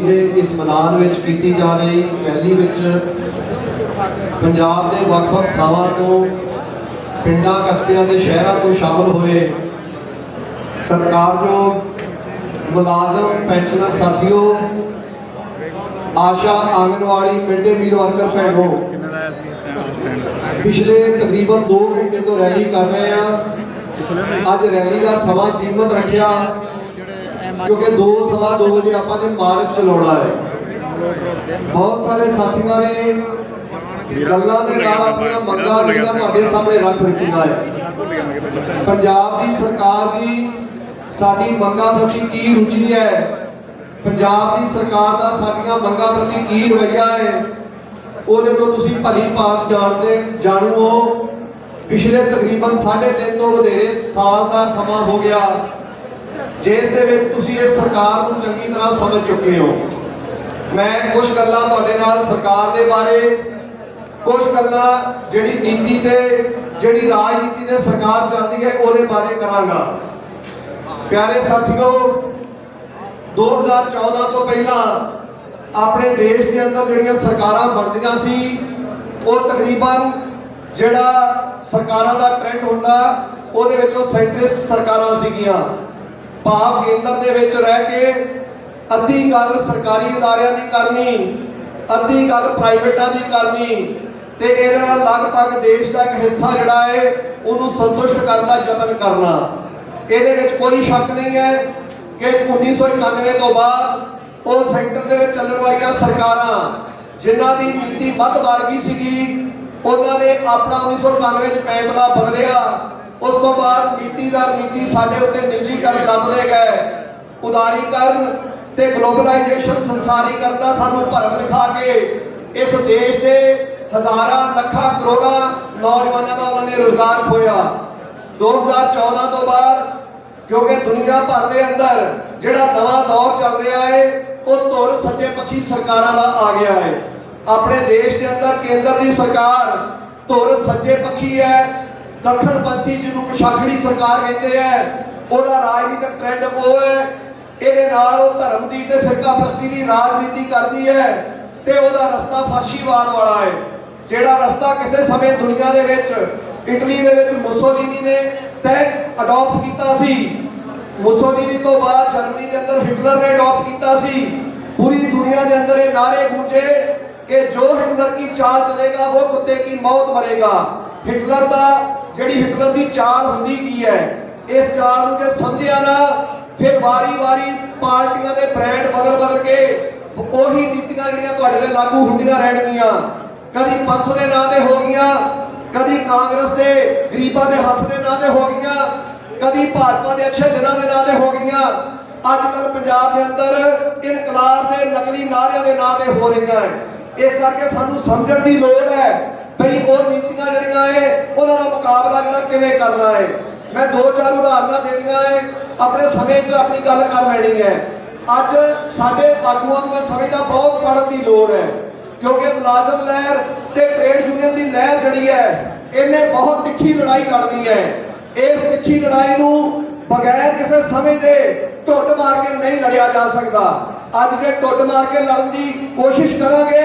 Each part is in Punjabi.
ਦੇ ਇਸ ਮੈਦਾਨ ਵਿੱਚ ਕੀਤੀ ਜਾ ਰਹੀ ਰੈਲੀ ਵਿੱਚ ਪੰਜਾਬ ਦੇ ਵੱਖ-ਵੱਖ ਥਾਵਾਂ ਤੋਂ ਪਿੰਡਾਂ, ਕਸਬਿਆਂ ਦੇ ਸ਼ਹਿਰਾਂ ਤੋਂ ਸ਼ਾਮਲ ਹੋਏ ਸਰਕਾਰਯੋਗ ਮੁਲਾਜ਼ਮ, ਪੈਨਸ਼ਨਰ ਸਾਥੀਓ, Asha anganwadi mid day meal worker ਭੈਣੋ, ਪਿਛਲੇ ਤਕਰੀਬਨ 2 ਘੰਟੇ ਤੋਂ ਰੈਲੀ ਕਰ ਰਹੇ ਆ ਅੱਜ ਰੈਲੀ ਦਾ ਸਮਾਂ ਸੀਮਤ ਰੱਖਿਆ। ਕਿਉਂਕਿ 2 ਸਵਾ 2 ਵਜੇ ਆਪਾਂ ਨੇ ਮਾਰਚ ਚਲਾਉਣਾ ਹੈ। ਬਹੁਤ ਸਾਰੇ ਸਾਥੀਆਂ ਨੇ ਗੱਲਾਂ ਦੇ ਨਾਲ ਆਪਣੀਆਂ ਮੰਗਾਂ ਜਿਹੜੀਆਂ ਤੁਹਾਡੇ ਸਾਹਮਣੇ ਰੱਖ ਦਿੱਤੀਆਂ ਹੈ। ਪੰਜਾਬ ਦੀ ਸਰਕਾਰ ਦੀ ਸਾਡੀ ਮੰਗਾਂ ਪ੍ਰਤੀ ਕੀ ਰੁਚੀ ਹੈ? ਪੰਜਾਬ ਦੀ ਸਰਕਾਰ ਦਾ ਸਾਡੀਆਂ ਮੰਗਾਂ ਪ੍ਰਤੀ ਕੀ ਰਵੱਈਆ ਹੈ? ਉਹਦੇ ਤੋਂ ਤੁਸੀਂ ਭਲੀ ਭਾਤ ਜਾਣਦੇ ਜਾਣੂ ਹੋ। ਪਿਛਲੇ ਤਕਰੀਬਨ 3.5 ਤੋਂ ਵਧੇਰੇ ਸਾਲ ਦਾ ਸਮਾਂ ਹੋ ਗਿਆ। ਜਿਸ ਦੇ ਵਿੱਚ ਤੁਸੀਂ ਇਸ ਸਰਕਾਰ ਨੂੰ ਚੰਗੀ ਤਰ੍ਹਾਂ ਸਮਝ ਚੁੱਕੇ ਹੋ। ਮੈਂ ਕੁਝ ਗੱਲਾਂ ਤੁਹਾਡੇ ਨਾਲ ਸਰਕਾਰ ਦੇ ਬਾਰੇ ਕੁਝ ਗੱਲਾਂ ਜਿਹੜੀ ਨੀਤੀ ਤੇ, ਜਿਹੜੀ ਰਾਜਨੀਤੀ ਤੇ ਸਰਕਾਰ ਚੱਲਦੀ ਹੈ, ਉਹਦੇ ਬਾਰੇ ਕਰਾਂਗਾ। ਪਿਆਰੇ ਸਾਥੀਓ 2014 ਤੋਂ ਪਹਿਲਾਂ ਆਪਣੇ ਦੇਸ਼ ਦੇ ਅੰਦਰ ਜਿਹੜੀਆਂ ਸਰਕਾਰਾਂ ਬਣਦੀਆਂ ਸੀ, ਉਹ ਤਕਰੀਬਨ ਜਿਹੜਾ ਸਰਕਾਰਾਂ ਦਾ ਟ੍ਰੈਂਡ ਹੁੰਦਾ, ਉਹਦੇ ਵਿੱਚ ਉਹ ਸੈਂਟਰਿਸਟ ਸਰਕਾਰਾਂ ਸੀਗੀਆਂ। ਭਾਵ ਕੇਂਦਰ ਦੇ ਵਿੱਚ ਰਹਿ ਕੇ ਅੱਧੀ ਗੱਲ ਸਰਕਾਰੀ ਅਦਾਰਿਆਂ ਦੀ ਕਰਨੀ, ਅੱਧੀ ਗੱਲ ਪ੍ਰਾਈਵੇਟਾਂ ਦੀ ਕਰਨੀ ਤੇ ਇਹਦੇ ਨਾਲ ਲਗਭਗ ਦੇਸ਼ ਦਾ ਇੱਕ ਹਿੱਸਾ ਜਿਹੜਾ ਹੈ, ਉਹਨੂੰ ਸੰਤੁਸ਼ਟ ਕਰਨ ਦਾ ਯਤਨ ਕਰਨਾ। ਇਹਦੇ ਵਿੱਚ ਕੋਈ ਸ਼ੱਕ ਨਹੀਂ ਹੈ ਕਿ 1991 ਤੋਂ ਬਾਅਦ ਉਹ ਸੈਂਟਰ ਦੇ ਵਿੱਚ ਚੱਲਣ ਵਾਲੀਆਂ ਸਰਕਾਰਾਂ ਜਿਨ੍ਹਾਂ ਦੀ ਨੀਤੀ ਵੱਧ ਵਰਗੀ ਸੀਗੀ, ਉਹਨਾਂ ਨੇ ਆਪਣਾ 1991 ਚ ਪੈਂਤਲਾ ਬਦਲਿਆ। ਉਸ ਤੋਂ ਬਾਅਦ ਨੀਤੀ ਦਾ ਨੀਤੀ ਸਾਡੇ ਉੱਤੇ ਨਿੱਜੀਕਰਨ ਲੱਦਦੇ ਗਏ। ਉਦਾਰੀਕਰਨ ਤੇ ਗਲੋਬਲਾਈਜੇਸ਼ਨ ਸੰਸਾਰੀਕਰਨ ਦਾ ਸਾਨੂੰ ਭਰਮ ਦਿਖਾ ਕੇ ਇਸ ਦੇਸ਼ ਦੇ ਹਜ਼ਾਰਾਂ, ਲੱਖਾਂ, ਕਰੋੜਾਂ ਨੌਜਵਾਨਾਂ ਦਾ ਉਹਨਾਂ ਨੇ ਰੋਜ਼ਗਾਰ ਖੋਇਆ 2014 ਤੋਂ ਬਾਅਦ, ਕਿਉਂਕਿ ਦੁਨੀਆ ਭਰ ਦੇ ਅੰਦਰ ਜਿਹੜਾ ਨਵਾਂ ਦੌਰ ਚੱਲ ਰਿਹਾ ਹੈ ਉਹ ਧੁਰ ਸੱਜੇ ਪੱਖੀ ਸਰਕਾਰਾਂ ਦਾ ਆ ਗਿਆ ਹੈ ਆਪਣੇ ਦੇਸ਼ ਦੇ ਅੰਦਰ ਕੇਂਦਰ ਦੀ ਸਰਕਾਰ ਧੁਰ ਸੱਜੇ ਪੱਖੀ ਹੈ ਦੱਖਣਪੰਥੀ ਜਿਹਨੂੰ ਪਛਾਖੜੀ ਸਰਕਾਰ ਕਹਿੰਦੇ ਆ, ਉਹਦਾ ਰਾਜਨੀਤਿਕ ਟ੍ਰੈਂਡ ਉਹ ਹੈ, ਇਹਦੇ ਨਾਲ ਉਹ ਧਰਮ ਦੀ ਤੇ ਫਿਰਕਾ ਪ੍ਰਸਤੀ ਦੀ ਰਾਜਨੀਤੀ ਕਰਦੀ ਹੈ ਤੇ ਉਹਦਾ ਰਸਤਾ ਫਾਸ਼ੀਵਾਦ ਵਾਲਾ ਹੈ। ਜਿਹੜਾ ਰਸਤਾ ਕਿਸੇ ਸਮੇਂ ਦੁਨੀਆ ਦੇ ਵਿੱਚ, ਇਟਲੀ ਦੇ ਵਿੱਚ ਮੁਸੋਲੀਨੀ ਨੇ ਤੈਅ ਅਡਾਪਟ ਕੀਤਾ ਸੀ। ਮੁਸੋਲੀਨੀ ਤੋਂ ਬਾਅਦ ਜਰਮਨੀ ਦੇ ਅੰਦਰ ਹਿਟਲਰ ਨੇ ਅਡਾਪਟ ਕੀਤਾ ਸੀ। ਪੂਰੀ ਦੁਨੀਆ ਦੇ ਅੰਦਰ ਇਹ ਨਾਰੇ ਗੂੰਜੇ ਕਿ ਜੋ ਹਿਟਲਰ ਕੀ ਚਾਲ ਚਲੇਗਾ, ਉਹ ਕੁੱਤੇ ਕੀ ਮੌਤ ਮਰੇਗਾ। ਹਿਟਲਰ ਦਾ ਜਿਹੜੀ ਹਿਟਲਰ ਦੀ ਚਾਲ ਹੁੰਦੀ ਕੀ ਹੈ? ਇਸ ਚਾਲ ਨੂੰ ਜੇ ਸਮਝਿਆ ਨਾ, ਫਿਰ ਵਾਰੀ-ਵਾਰੀ ਪਾਰਟੀਆਂ ਦੇ ਬ੍ਰਾਂਡ ਬਦਲ-ਬਦਲ ਕੇ ਉਹੀ ਨੀਤੀਆਂ ਜਿਹੜੀਆਂ ਤੁਹਾਡੇ ਤੇ ਲਾਗੂ ਹੁੰਦੀਆਂ ਰਹਿਣਗੀਆਂ। ਕਦੀ ਪੰਥ ਦੇ ਨਾਂ ਤੇ ਹੋ ਗਈਆਂ, ਕਦੀ ਕਾਂਗਰਸ ਦੇ ਗਰੀਬਾਂ ਦੇ ਹੱਥ ਦੇ ਨਾਂ ਤੇ ਹੋ ਗਈਆਂ, ਕਦੀ ਭਾਜਪਾ ਦੇ ਅੱਛੇ ਦਿਨਾਂ ਦੇ ਨਾਂ ਤੇ ਹੋ ਗਈਆਂ। ਅੱਜ ਕੱਲ ਪੰਜਾਬ ਦੇ ਅੰਦਰ ਇਨਕਲਾਬ ਦੇ ਨਕਲੀ ਨਾਰਿਆਂ ਦੇ ਨਾਂ ਤੇ ਹੋ ਰਹੀਆਂ ਹੈ। ਇਸ ਕਰਕੇ ਸਾਨੂੰ ਸਮਝਣ ਦੀ ਲੋੜ ਹੈ। ਭਈ ਉਹ ਨੀਤੀਆਂ ਜਿਹੜੀਆਂ ਏ, ਉਹਨਾਂ ਦਾ ਮੁਕਾਬਲਾ ਜਿਹੜਾ ਕਿਵੇਂ ਕਰਨਾ ਹੈ ਮੈਂ ਦੋ ਚਾਰ ਉਦਾਹਰਨਾਂ ਦੇਣੀਆਂ ਏ, ਆਪਣੇ ਸਮੇਂ 'ਚ ਆਪਣੀ ਗੱਲ ਕਰ ਲੈਣੀ ਹੈ ਅੱਜ ਸਾਡੇ ਆਗੂਆਂ ਨੂੰ ਮੈਂ ਸਮਝਦਾ ਬਹੁਤ ਪੜਨ ਦੀ ਲੋੜ ਹੈ ਕਿਉਂਕਿ ਮੁਲਾਜ਼ਮ ਲਹਿਰ ਤੇ ਟ੍ਰੇਡ ਯੂਨੀਅਨ ਦੀ ਲਹਿਰ ਜਿਹੜੀ ਹੈ ਇਹਨੇ ਬਹੁਤ ਤਿੱਖੀ ਲੜਾਈ ਲੜਨੀ ਹੈ ਇਸ ਤਿੱਖੀ ਲੜਾਈ ਨੂੰ ਬਗੈਰ ਕਿਸੇ ਸਮੇਂ ਦੇ ਟੁੱਟ ਮਾਰ ਕੇ ਨਹੀਂ ਲੜਿਆ ਜਾ ਸਕਦਾ। ਅੱਜ ਜੇ ਟੁੱਟ ਮਾਰ ਕੇ ਲੜਨ ਦੀ ਕੋਸ਼ਿਸ਼ ਕਰਾਂਗੇ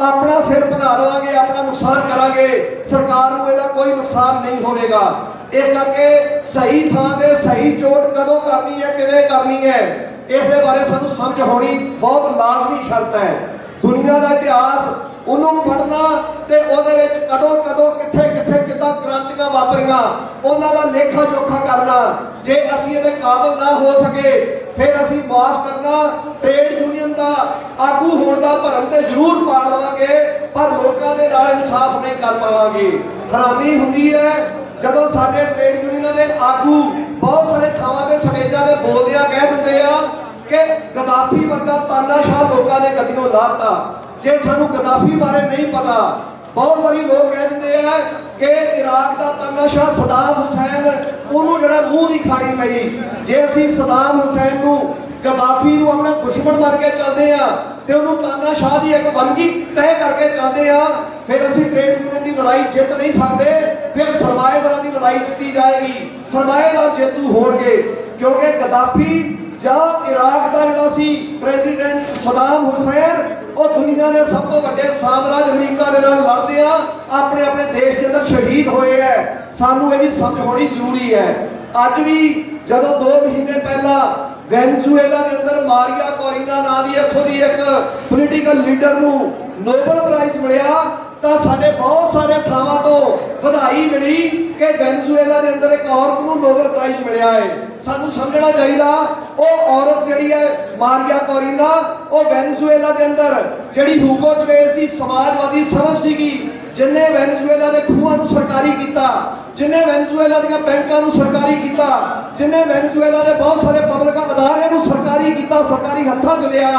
ਆਪਣਾ ਸਿਰ ਬਣਾ ਲਵਾਂਗੇ, ਆਪਣਾ ਨੁਕਸਾਨ ਕਰਾਂਗੇ, ਸਰਕਾਰ ਨੂੰ ਇਹਦਾ ਕੋਈ ਨੁਕਸਾਨ ਨਹੀਂ ਹੋਵੇਗਾ। ਇਸ ਕਰਕੇ ਸਹੀ ਥਾਂ ਤੇ ਸਹੀ ਚੋਟ ਕਦੋਂ ਕਰਨੀ ਹੈ, ਕਿਵੇਂ ਕਰਨੀ ਹੈ, ਇਸ ਦੇ ਬਾਰੇ ਸਾਨੂੰ ਸਮਝ ਹੋਣੀ ਬਹੁਤ ਲਾਜ਼ਮੀ ਸ਼ਰਤ ਹੈ। ਦੁਨੀਆ ਦਾ ਇਤਿਹਾਸ ਉਹਨੂੰ ਪੜਨਾ ਤੇ ਉਹਦੇ ਵਿੱਚ ਕਦੋਂ ਕਦੋਂ, ਕਿੱਥੇ ਕਿੱਥੇ, ਕਿੱਦਾਂ ਕ੍ਰਾਂਤੀਆਂ ਵਾਪਰੀਆਂ, ਉਹਨਾਂ ਦਾ ਲੇਖਾ ਜੋਖਾ ਕਰਨਾ, ਜੇ ਅਸੀਂ ਇਹਦੇ ਕਾਬਲ ਨਾ ਹੋ ਸਕੇ ਫਿਰ ਅਸੀਂ ਮਾਫ ਕਰਨਾ ਟ੍ਰੇਡ ਯੂਨੀਅਨ ਦਾ ਆਗੂ ਹੋਣ ਦਾ ਭਰਮ ਤੇ ਜ਼ਰੂਰ ਪਾ ਲਵਾਂਗੇ, ਪਰ ਲੋਕਾਂ ਦੇ ਨਾਲ ਇਨਸਾਫ ਨਹੀਂ ਕਰ ਪਾਵਾਂਗੇ। ਹੈਰਾਨੀ ਹੁੰਦੀ ਹੈ, ਜਦੋਂ ਸਾਡੇ ਟ੍ਰੇਡ ਯੂਨੀਅਨਾਂ ਦੇ ਆਗੂ ਬਹੁਤ ਸਾਰੇ ਥਾਵਾਂ ਤੇ ਸਟੇਜਾਂ ਤੇ ਬੋਲਦਿਆਂ ਕਹਿ ਦਿੰਦੇ ਆ ਕਿ ਗਦਾਫੀ ਵਰਗਾ ਤਾਨਾਸ਼ਾਹ ਲੋਕਾਂ ਨੇ ਗੱਦੀਆਂ ਲਾਤਾ। ਜੇ ਸਾਨੂੰ ਗਦਾਫੀ ਬਾਰੇ ਨਹੀਂ ਪਤਾ ਬਹੁਤ ਵਾਰੀ ਲੋਕ ਕਹਿ ਦਿੰਦੇ ਆ ਕਿ ਇਰਾਕ ਦਾ ਤਾਨਾਸ਼ਾਹ ਸਦਾਮ ਹੁਸੈਨ, ਉਹਨੂੰ ਜਿਹੜਾ ਮੂੰਹ ਦੀ ਖਾਣੀ ਪਈ। ਜੇ ਅਸੀਂ ਸਦਾਮ ਹੁਸੈਨ ਨੂੰ ਗਦਾਫੀ ਨੂੰ ਆਪਣਾ ਦੁਸ਼ਮਣ ਮੰਨ ਕੇ ਚੱਲਦੇ ਆ, ਤੇ ਉਹਨੂੰ ਤਾਨਾਸ਼ਾਹ ਦੀ ਇੱਕ ਵੰਗੀ ਤੈਅ ਕਰਕੇ ਚੱਲਦੇ ਆ, ਫਿਰ ਅਸੀਂ ਟ੍ਰੇਡ ਯੂਨੀਅਨ ਦੀ ਲੜਾਈ ਜਿੱਤ ਨਹੀਂ ਸਕਦੇ, ਫਿਰ ਸਰਮਾਏਦਾਰਾਂ ਦੀ ਲੜਾਈ ਜਿੱਤੀ ਜਾਏਗੀ। ਸਰਮਾਏਦਾਰ ਜੇਤੂ ਹੋਣਗੇ, ਕਿਉਂਕਿ ਗਦਾਫੀ ਜਾਂ ਇਰਾਕ ਦਾ ਜਿਹੜਾ ਸੀ ਪ੍ਰੈਜ਼ੀਡੈਂਟ ਸਦਾਮ ਹੁਸੈਨ ਉਹ ਦੁਨੀਆ ਦੇ ਸਭ ਤੋਂ ਵੱਡੇ ਸਾਮਰਾਜ ਅਮਰੀਕਾ ਦੇ ਨਾਲ ਲੜਦੇ ਆ, ਆਪਣੇ ਆਪਣੇ ਦੇਸ਼ ਦੇ ਅੰਦਰ ਸ਼ਹੀਦ ਹੋਏ ਐ। ਸਾਨੂੰ ਇਹਦੀ ਸਮਝ ਹੋਣੀ ਜ਼ਰੂਰੀ ਹੈ ਅੱਜ ਵੀ ਜਦੋਂ 2 ਮਹੀਨੇ ਪਹਿਲਾਂ ਵੈਨਜ਼ੂਏਲਾ ਦੇ ਅੰਦਰ ਮਾਰੀਆ ਕੋਰੀਨਾ ਨਾਂ ਦੀ ਇੱਥੋਂ ਦੀ ਇੱਕ ਪੋਲੀਟੀਕਲ ਲੀਡਰ ਨੂੰ ਨੋਬਲ ਪ੍ਰਾਈਜ਼ ਮਿਲਿਆ ਤਾਂ ਸਾਡੇ ਬਹੁਤ ਸਾਰੇ ਥਾਵਾਂ ਤੋਂ ਵਧਾਈ ਮਿਲੀ ਕਿ ਵੈਨਜ਼ੂਏਲਾ ਦੇ ਅੰਦਰ ਇੱਕ ਔਰਤ ਨੂੰ ਨੋਬਲ ਪ੍ਰਾਈਜ਼ ਮਿਲਿਆ ਹੈ। ਸਾਨੂੰ ਸਮਝਣਾ ਚਾਹੀਦਾ, ਉਹ ਔਰਤ ਜਿਹੜੀ ਹੈ ਮਾਰੀਆ ਕੋਰੀਨਾ, ਉਹ ਵੈਨਜ਼ੂਏਲਾ ਦੇ ਅੰਦਰ ਜਿਹੜੀ ਹੂਗੋ ਚਵੇਜ਼ ਦੀ ਸਮਾਜਵਾਦੀ ਸਮਝ ਸੀਗੀ, ਜਿਨੇ ਵੈਨਜ਼ੂਏਲਾ ਦੇ ਖੂਹਾਂ ਨੂੰ ਸਰਕਾਰੀ ਕੀਤਾ, ਜਿਨੇ ਵੈਨਜ਼ੂਏਲਾ ਦੀਆਂ ਬੈਂਕਾਂ ਨੂੰ ਸਰਕਾਰੀ ਕੀਤਾ, ਜਿਨੇ ਵੈਨਜ਼ੂਏਲਾ ਦੇ ਬਹੁਤ ਸਾਰੇ ਪਬਲਿਕ ਅਦਾਰਿਆਂ ਨੂੰ ਸਰਕਾਰੀ ਕੀਤਾ, ਸਰਕਾਰੀ ਹੱਥਾਂ 'ਚ ਲਿਆ,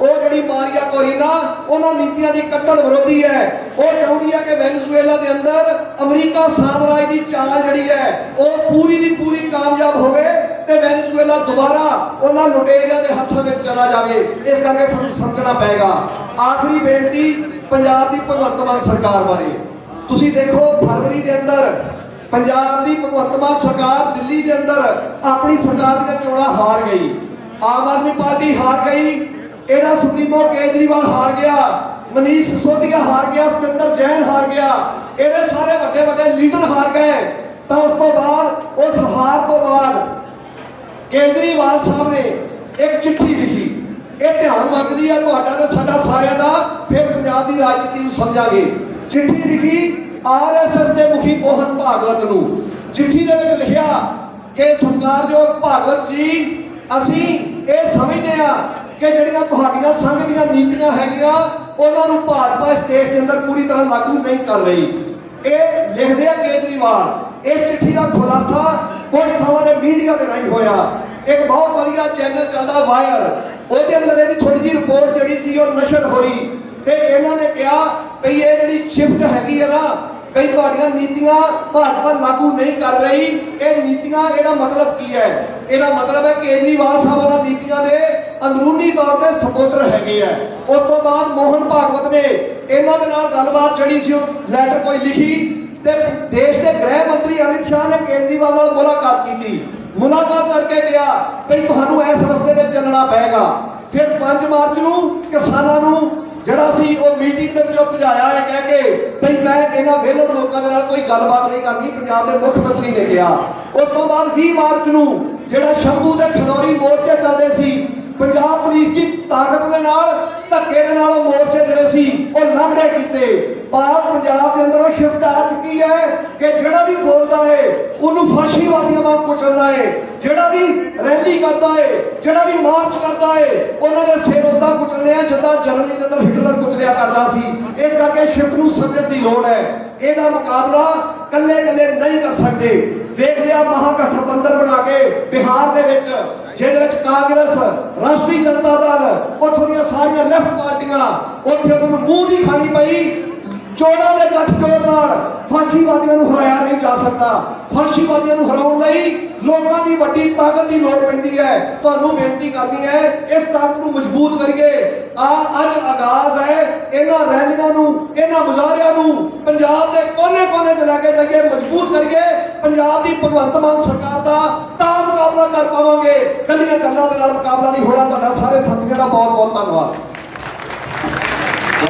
ਉਹ ਜਿਹੜੀ ਮਾਰੀਆ ਕੋਰੀਨਾ ਉਹਨਾਂ ਨੀਤੀਆਂ ਦੀ ਕੱਟੜ ਵਿਰੋਧੀ ਹੈ। ਉਹ ਚਾਹੁੰਦੀ ਹੈ ਕਿ ਵੈਨਜ਼ੂਏਲਾ ਦੇ ਅੰਦਰ ਅਮਰੀਕਾ ਸਾਮਰਾਜ ਦੀ ਚਾਲ ਜਿਹੜੀ ਹੈ, ਉਹ ਪੂਰੀ ਦੀ ਪੂਰੀ ਕਾਮਯਾਬ ਹੋਵੇ ਤੇ ਵੈਨਜ਼ੂਏਲਾ ਦੁਬਾਰਾ ਉਹਨਾਂ ਲੁਟੇਰਿਆਂ ਦੇ ਹੱਥਾਂ ਵਿੱਚ ਚਲਾ ਜਾਵੇ। ਇਸ ਕਰਕੇ ਸਾਨੂੰ ਸਮਝਣਾ ਪਏਗਾ। ਆਖਰੀ ਬੇਨਤੀ ਪੰਜਾਬ ਦੀ ਭਗਵੰਤ ਮਾਨ ਸਰਕਾਰ ਬਾਰੇ। ਤੁਸੀਂ ਦੇਖੋ, ਫਰਵਰੀ ਦੇ ਅੰਦਰ ਪੰਜਾਬ ਦੀ ਭਗਵੰਤ ਮਾਨ ਸਰਕਾਰ ਦਿੱਲੀ ਦੇ ਅੰਦਰ ਆਪਣੀ ਸਰਕਾਰ ਦੀਆਂ ਚੋਣਾਂ ਹਾਰ ਗਈ। ਆਮ ਆਦਮੀ ਪਾਰਟੀ ਹਾਰ ਗਈ। ਇਹਦਾ ਸੁਪਰੀਮੋ ਕੇਜਰੀਵਾਲ ਹਾਰ ਗਿਆ, ਮਨੀਸ਼ ਸਿਸੋਦੀਆ ਹਾਰ ਗਿਆ, ਸਤਿੰਦਰ ਜੈਨ ਹਾਰ ਗਿਆ, ਇਹਦੇ ਸਾਰੇ ਵੱਡੇ ਵੱਡੇ ਲੀਡਰ ਹਾਰ ਗਏ। ਤਾਂ ਉਸ ਤੋਂ ਬਾਅਦ, ਉਸ ਹਾਰ ਤੋਂ ਬਾਅਦ ਕੇਜਰੀਵਾਲ ਸਾਹਿਬ ਨੇ ਇੱਕ ਚਿੱਠੀ ਲਿਖੀ। ਇਹ ਧਿਆਨ ਮੰਗਦੀ ਹੈ ਤੁਹਾਡਾ ਤੇ ਸਾਡਾ ਸਾਰਿਆਂ ਦਾ, ਫਿਰ ਪੰਜਾਬ ਦੀ ਰਾਜਨੀਤੀ ਨੂੰ ਸਮਝਾਂਗੇ। ਚਿੱਠੀ ਲਿਖੀ ਆਰਐਸਐਸ ਦੇ ਮੁਖੀ ਮੋਹਨ ਭਾਗਵਤ ਨੂੰ। ਚਿੱਠੀ ਦੇ ਵਿੱਚ ਲਿਖਿਆ ਕਿ ਸਤਿਕਾਰਯੋਗ ਭਾਗਵਤ ਜੀ, ਅਸੀਂ ਇਹ ਸਮਝਦੇ ਆ ਕਿ ਜਿਹੜੀਆਂ ਤੁਹਾਡੀਆਂ ਸੰਘ ਦੀਆਂ ਨੀਤੀਆਂ ਹੈਗੀਆਂ, ਉਹਨਾਂ ਨੂੰ ਭਾਜਪਾ ਇਸ ਦੇਸ਼ ਦੇ ਅੰਦਰ ਪੂਰੀ ਤਰ੍ਹਾਂ ਲਾਗੂ ਨਹੀਂ ਕਰ ਰਹੀ। ਇਹ ਲਿਖਦੇ ਆ ਕੇਜਰੀਵਾਲ, ਇਸ ਚਿੱਠੀ ਦਾ ਖੁਲਾਸਾ ਕੁਝ ਥਾਵਾਂ ਦੇ ਮੀਡੀਆ ਦੇ ਰਾਹੀਂ ਹੋਇਆ। ਇੱਕ ਬਹੁਤ ਵਧੀਆ ਚੈਨਲ ਚੱਲਦਾ ਵਾਇਰ ਉਹਦੇ ਅੰਦਰ ਇਹਦੀ ਥੋੜੀ ਜਿਹੀ ਰਿਪੋਰਟ ਜਿਹੜੀ ਸੀ, ਉਹ ਨਸ਼ਰ ਹੋਈ। ਤੇ ਇਹਨਾਂ ਨੇ ਕਿਹਾ ਵੀ ਇਹ ਜਿਹੜੀ ਸ਼ਿਫਟ ਹੈਗੀ ਹੈ ਨਾ ਵੀ ਤੁਹਾਡੀਆਂ ਨੀਤੀਆਂ ਭਾਜਪਾ ਲਾਗੂ ਨਹੀਂ ਕਰ ਰਹੀ। ਇਹ ਨੀਤੀਆਂ, ਇਹਦਾ ਮਤਲਬ ਕੀ ਹੈ? ਇਹਦਾ ਮਤਲਬ ਹੈ ਕੇਜਰੀਵਾਲ ਸਾਹਿਬ ਉਹਨਾਂ ਨੀਤੀਆਂ ਦੇ ਅੰਦਰੂਨੀ ਤੌਰ ਤੇ ਸਪੋਰਟਰ ਹੈਗੇ ਆ। ਉਸ ਤੋਂ ਬਾਅਦ ਮੋਹਨ ਭਾਗਵਤ ਨੇ ਇਹਨਾਂ ਦੇ ਨਾਲ ਗੱਲਬਾਤ ਜਿਹੜੀ ਸੀ ਉਹ ਲੈਟਰ ਕੋਈ ਲਿਖੀ ਤੇ ਦੇਸ਼ ਦੇ ਗ੍ਰਹਿ ਮੰਤਰੀ ਅਮਿਤ ਸ਼ਾਹ ਨੇ ਕੇਜਰੀਵਾਲ ਨਾਲ ਮੁਲਾਕਾਤ ਕੀਤੀ। ਮੁਲਾਕਾਤ ਕਰਕੇ ਕਿਹਾ ਵੀ ਤੁਹਾਨੂੰ ਇਸ ਰਸਤੇ ਤੇ ਚੱਲਣਾ ਪਏਗਾ। ਫਿਰ 5 ਮਾਰਚ ਨੂੰ ਕਿਸਾਨਾਂ ਨੂੰ ਜਿਹੜਾ ਸੀ ਉਹ ਮੀਟਿੰਗ ਦੇ ਵਿੱਚੋਂ ਭਜਾਇਆ ਹੈ ਕਹਿ ਕੇ ਭਈ ਮੈਂ ਇਹਨਾਂ ਵਿਹਲੇ ਲੋਕਾਂ ਦੇ ਨਾਲ ਕੋਈ ਗੱਲਬਾਤ ਨਹੀਂ ਕਰਨੀ, ਪੰਜਾਬ ਦੇ ਮੁੱਖ ਮੰਤਰੀ ਨੇ ਕਿਹਾ। ਉਸ ਤੋਂ ਬਾਅਦ 20 ਮਾਰਚ ਨੂੰ ਜਿਹੜਾ ਸ਼ੰਭੂ ਦੇ ਖਨੌਰੀ ਮੋਰਚੇ ਚੱਲਦੇ ਸੀ, ਪੰਜਾਬ ਪੁਲਿਸ ਦੀ ਤਾਕਤ ਦੇ ਨਾਲ, ਧੱਕੇ ਦੇ ਨਾਲ ਉਹ ਮੋਰਚੇ ਜਿਹੜੇ ਸੀ, ਉਹ ਲਾਂਭੇ ਕੀਤੇ। ਪਰ ਪੰਜਾਬ ਦੇ ਅੰਦਰ ਉਹ ਸ਼ਿਫਟ ਆ ਚੁੱਕੀ ਹੈ ਕਿ ਜਿਹੜਾ ਵੀ ਬੋਲਦਾ ਏ ਉਹਨੂੰ ਫਾਸ਼ੀਵਾਦੀਆਂ ਵਾਂਗ ਕੁਚਲਦਾ ਹੈ। ਜਿਹੜਾ ਵੀ ਰੈਲੀ ਕਰਦਾ ਏ ਜਿਹੜਾ ਵੀ ਮਾਰਚ ਕਰਦਾ ਹੈ, ਉਹਨਾਂ ਦੇ ਸਿਰ ਉਦਾਂ ਕੁਚਲਦੇ ਆ ਜਿੱਦਾਂ ਜਰਮਨੀ ਦੇ ਅੰਦਰ ਹਿਟਲਰ ਕੁਚਲਿਆ ਕਰਦਾ ਸੀ। ਇਸ ਕਰਕੇ ਸ਼ਿਫਟ ਨੂੰ ਸਮਝਣ ਦੀ ਲੋੜ ਹੈ। ਇਹਦਾ ਮੁਕਾਬਲਾ ਕੱਲੇ ਕੱਲੇ ਨਹੀਂ ਕਰ ਸਕਦੇ। ਦੇਖ ਲਿਆ ਮਹਾਗਠਬੰਧਨ ਬਣਾ ਕੇ ਬਿਹਾਰ ਦੇ ਵਿੱਚ, ਜਿਹਦੇ ਵਿੱਚ ਕਾਂਗਰਸ, ਰਾਸ਼ਟਰੀ ਜਨਤਾ ਦਲ, ਉੱਥੋਂ ਦੀਆਂ ਸਾਰੀਆਂ ਲੈਫਟ ਪਾਰਟੀਆਂ, ਉੱਥੇ ਉਹਨਾਂ ਨੂੰ ਮੂੰਹ ਦੀ ਖਾਣੀ ਪਈ। ਚੋਣਾਂ ਦੇ ਗੱਠਜੋੜ ਨਾਲ ਫਾਸ਼ੀਵਾਦੀਆਂ ਨੂੰ ਹਰਾਇਆ ਨਹੀਂ ਜਾ ਸਕਦਾ। ਫਾਸ਼ੀਵਾਦੀਆਂ ਨੂੰ ਹਰਾਉਣ ਲਈ ਲੋਕਾਂ ਦੀ ਵੱਡੀ ਤਾਕਤ ਦੀ ਲੋੜ ਪੈਂਦੀ ਹੈ। ਤੁਹਾਨੂੰ ਬੇਨਤੀ ਕਰਨੀ ਹੈ, ਇਸ ਤਾਕਤ ਨੂੰ ਮਜ਼ਬੂਤ ਕਰੀਏ। ਆ, ਅੱਜ ਆਗਾਜ਼ ਹੈ, ਇਹਨਾਂ ਰੈਲੀਆਂ ਨੂੰ, ਇਹਨਾਂ ਮੁਜ਼ਾਹਰਿਆਂ ਨੂੰ ਪੰਜਾਬ ਦੇ ਕੋਨੇ-ਕੋਨੇ 'ਚ ਲੈ ਕੇ ਜਾਈਏ, ਮਜ਼ਬੂਤ ਕਰੀਏ। ਪੰਜਾਬ ਦੀ ਭਗਵੰਤ ਮਾਨ ਸਰਕਾਰ ਦਾ ਤਾਂ ਮੁਕਾਬਲਾ ਕਰ ਪਾਵਾਂਗੇ। ਕੱਲੀਆਂ ਗੱਲਾਂ ਦੇ ਨਾਲ ਮੁਕਾਬਲਾ ਨਹੀਂ ਹੋਣਾ, ਤੁਹਾਡਾ ਸਾਰੇ ਸਾਥੀਆਂ ਦਾ ਬਹੁਤ ਬਹੁਤ ਧੰਨਵਾਦ।